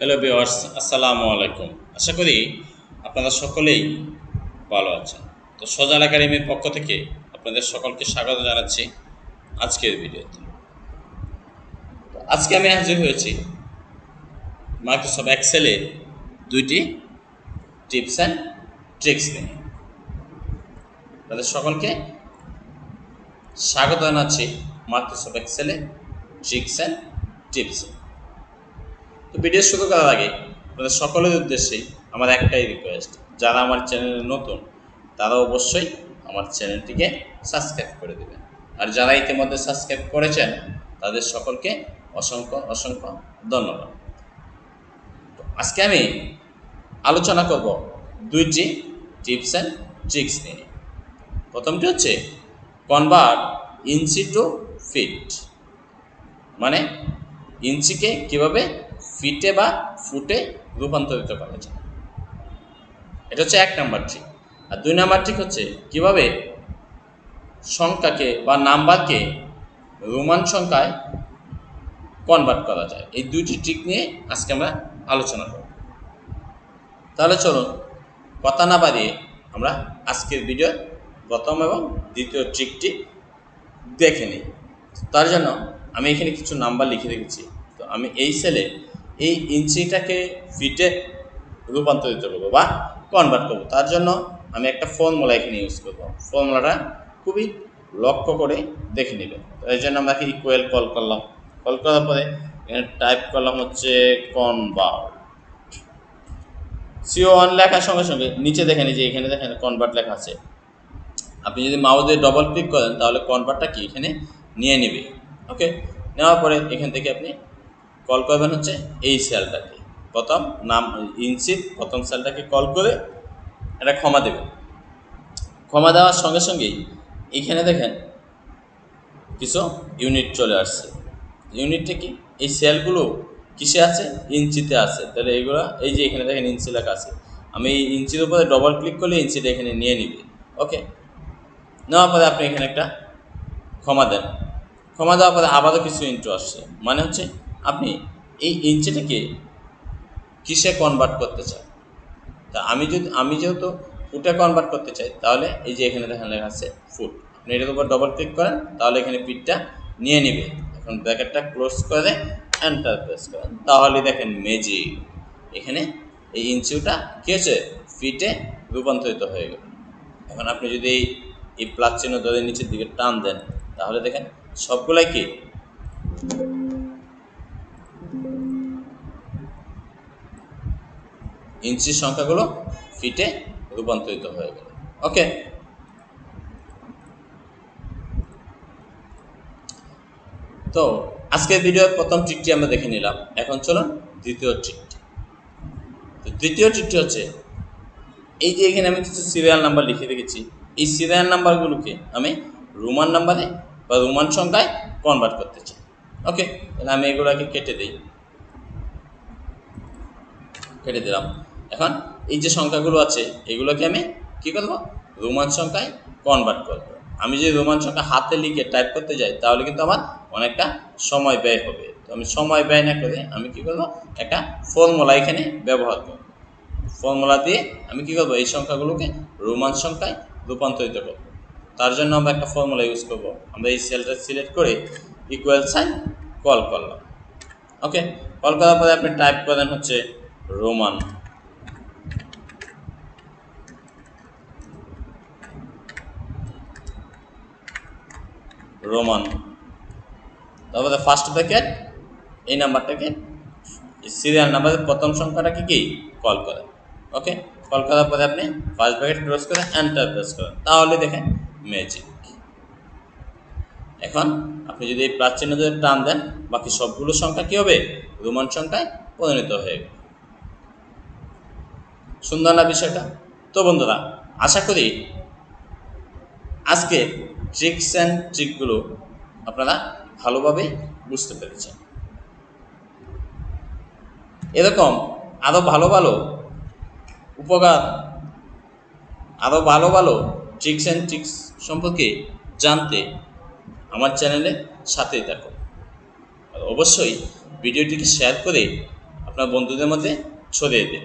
Hello বিওয়ার্স আসসালামু আলাইকুম। আশা করি আপনারা সকলেই ভালো আছেন। তো সজাল একাডেমির পক্ষ থেকে আপনাদের সকলকে স্বাগত জানাচ্ছি আজকের ভিডিওতে। আজকে আমি হাজির হয়েছি মাইক্রোসফট এক্সেলে দুইটি টিপস অ্যান্ড ট্রিক্স নিয়ে। আপনাদের সকলকে স্বাগত জানাচ্ছি মাইক্রোসফট এক্সেলে ট্রিক্স অ্যান্ড টিপস। তো ভিডিও শুরু করার আগে। আপনাদের সকলের উদ্দেশ্যেই আমার একটাই রিকোয়েস্ট যারা আমার চ্যানেলে নতুন, তারা অবশ্যই আমার চ্যানেলটিকে সাবস্ক্রাইব করে দেবেন। আর যারা ইতিমধ্যে সাবস্ক্রাইব করেছেন, তাদের সকলকে অসংখ্য অসংখ্য ধন্যবাদ। আজকে আমি আলোচনা করব দুইটি টিপস অ্যান্ড ট্রিক্স নিয়ে। প্রথমটি হচ্ছে কনভার্ট ইঞ্চি টু ফিট মানে ইঞ্চিকে কীভাবে ফিটে বা ফুটে রূপান্তরিত করা যায়। এটা হচ্ছে এক নাম্বার ট্রিক আর দুই নাম্বার ট্রিক হচ্ছে কীভাবে সংখ্যাকে বা নাম্বারকে রোমান সংখ্যায় কনভার্ট করা যায়। এই দুইটি ট্রিক নিয়ে আজকে আমরা আলোচনা করব। তাহলে চলুন কথা না বাড়িয়ে আমরা আজকের ভিডিও প্রথম এবং দ্বিতীয় ট্রিকটি দেখে নিই। তার জন্য আমি এখানে কিছু নাম্বার লিখে রেখেছি। তো আমি এই সেলে এই ইঞ্চিটাকে ফিটে রূপান্তরিত করব বা কনভার্ট করব। তার জন্য আমি একটা ফর্মুলা এখানে ইউজ করব। ফর্মুলাটা খুবই লক্ষ্য করে দেখে নেবেন এই জন্য আমরা ইকুয়াল কল করলাম। কল করার পরে এখানে টাইপ করলাম হচ্ছে কনভার্ট সিও ওয়ান লেখার সঙ্গে সঙ্গে নিচে এই যে এখানে দেখেন কনভার্ট লেখা আছে। আপনি যদি মাউস ডবল ক্লিক করেন তাহলে কনভার্টটা কি? এখানে নিয়ে নেবে। ওকে নেওয়ার পরে এখান থেকে আপনি কল করবেন হচ্ছে এই সেলটাকে প্রথম নাম ইঞ্চি, প্রথম সেলটাকে কল করে এটা ক্ষমা দেবেন। ক্ষমা দেওয়ার সঙ্গে সঙ্গেই এখানে দেখেন কিছু ইউনিট চলে আসছে। ইউনিটটা কি? এই সেলগুলো কিসে আছে? ইঞ্চিতে আছে। তাহলে এইগুলো, এই যে এখানে দেখেন ইঞ্চি লেখা আছে। আমি এই ইঞ্চির উপরে ডবল ক্লিক করলে ইঞ্চিটা এখানে নিয়ে নিবে। ওকে? নেওয়ার পরে আপনি এখানে একটা ক্ষমা দেন। ক্ষমা দেওয়ার পরে আবারও কিছু ইন্টু আসছে। মানে হচ্ছে আপনি এই ইঞ্চিটাকে কিসে কনভার্ট করতে চান? তা আমি যদি, আমি যেহেতু ফুটে কনভার্ট করতে চাই, তাহলে এই যে এখানে দেখেন লেখা আছে ফুট আপনি এটার উপর ডবল ক্লিক করেন, তাহলে এখানে পিঠটা নিয়ে নেবে। এখন ব্র্যাকেটটা ক্লোজ করে এন্টার প্রেস করেন। তাহলে দেখেন মেজি এখানে এই ইঞ্চিটা কী হয়েছে? ফিটে রূপান্তরিত হয়ে গেল। এখন আপনি যদি এই এই প্লাস চিহ্ন ধরে নিচের দিকে টান দেন, তাহলে দেখেন সবগুলাই কি? ইঞ্চির সংখ্যাগুলো ফিটে রূপান্তরিত হয়ে গেল। ওকে তো আজকের ভিডিওর প্রথম ট্রিকটি আমরা দেখে নিলাম। এখন চলুন দ্বিতীয় ট্রিকটি তো দ্বিতীয় ট্রিকটি হচ্ছে, এই যে এখানে আমি কিছু সিরিয়াল নাম্বার লিখে রেখেছি, এই সিরিয়াল নাম্বারগুলোকে আমি রোমান নাম্বারে বা রোমান সংখ্যায় কনভার্ট করতে চাই। ওকে তাহলে আমি এগুলোকে কেটে দিই। কেটে দিলাম। এখন এই যে সংখ্যাগুলো আছে, এগুলোকে আমি কী করব? রোমান সংখ্যায় কনভার্ট করব। আমি যদি রোমান সংখ্যা হাতে লিখে টাইপ করতে যাই, তাহলে কিন্তু আমার অনেকটা সময় ব্যয় হবে। তো আমি সময় ব্যয় না করে আমি কী করব? একটা ফর্মুলা এখানে ব্যবহার করব। ফর্মুলা দিয়ে আমি কী করব? এই সংখ্যাগুলোকে রোমান সংখ্যায় রূপান্তরিত করব। তার জন্য আমরা একটা ফর্মুলা ইউজ করব। আমরা এই সেলটা সিলেক্ট করে ইকুয়াল সাইন কল করলাম। ওকে কল করার পরে আপনি টাইপ করেন হচ্ছে রোমান। রোমান। তারপরে ফার্স্ট ব্র্যাকেট এই নাম্বারটাকে সিরিয়াল নাম্বারের প্রথম সংখ্যাটাকে কি কল করে। ওকে কল করার পরে আপনি ফার্স্ট ব্র্যাকেট ক্লোজ করে এন্টার প্রেস করেন। তাহলে দেখেন ম্যাজিক এখন আপনি যদি এই প্রাচীন টান দেন, বাকি সবগুলো সংখ্যা কী হবে? রোমান সংখ্যায় পরিণত হয়ে গেল। সুন্দর না বিষয়টা? তো বন্ধুরা, আশা করি আজকে ট্রিক্স অ্যান্ড ট্রিকগুলো আপনারা ভালোভাবে বুঝতে পেরেছেন। এরকম আরও ভালো ভালো উপকার আরও ভালো ভালো ট্রিক্স অ্যান্ড ট্রিক্স সম্পর্কে জানতে আমার চ্যানেলে সাথেই আর অবশ্যই ভিডিওটিকে শেয়ার করে আপনার বন্ধুদের মধ্যে ছড়িয়ে দিন।